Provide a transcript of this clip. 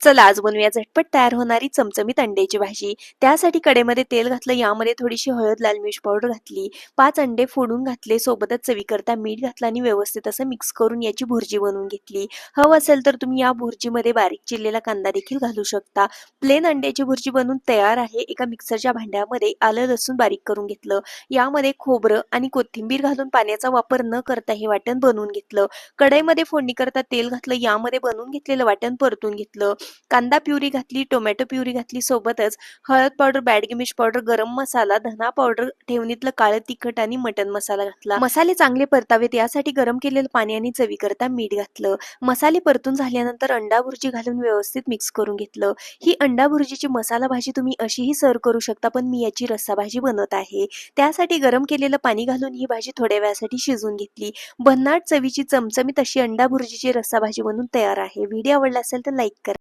चला आज बनवूया झटपट तयार होणारी चमचमीत अंड्याची भाजी. त्यासाठी कडेमध्ये तेल घातलं यामध्ये थोडीशी हळद लाल मिर्च पावडर घातली पाच अंडे फोडून घातले सोबतच चवीकरता मीठ घातलं आणि व्यवस्थित असं मिक्स करून याची भुर्जी बनवून घेतली. हवं असेल तर तुम्ही या भुर्जीमध्ये बारीक चिरलेला कांदा देखील घालू शकता. प्लेन अंड्याची भुर्जी बनवून तयार आहे. एका मिक्सरच्या भांड्यामध्ये आलं लसूण बारीक करून घेतलं. यामध्ये खोबरं आणि कोथिंबीर घालून पाण्याचा वापर न करता हे वाटण बनवून घेतलं. कढईमध्ये फोडणी करता तेल घातलं यामध्ये बनवून घेतलेलं वाटण परतून घेतलं. कांदा प्युरी घातली टोमॅटो प्युरी घातली सोबतच हळद पावडर बॅडगी मिर्च पावडर गरम मसाला धना पावडर ठेवणीतलं काळं तिखट आणि मटन मसाला घातला. मसाले चांगले परतावेत यासाठी गरम केलेलं पाणी आणि चवीकरता मीठ घातलं. मसाले परतून झाल्यानंतर अंडा भुर्जी घालून व्यवस्थित मिक्स करून घेतलं. ही अंडा भुर्जीची मसाला भाजी तुम्ही अशीही सर्व करू शकता पण मी याची रस्सा भाजी बनवत आहे. त्यासाठी गरम केलेलं पाणी घालून ही भाजी थोड्या वेळासाठी शिजून घेतली. भन्नाट चवीची चमचमीत अशी अंडा भुर्जीची रस्सा भाजी बनवून तयार आहे. व्हिडिओ आवडला असेल तर लाईक करा.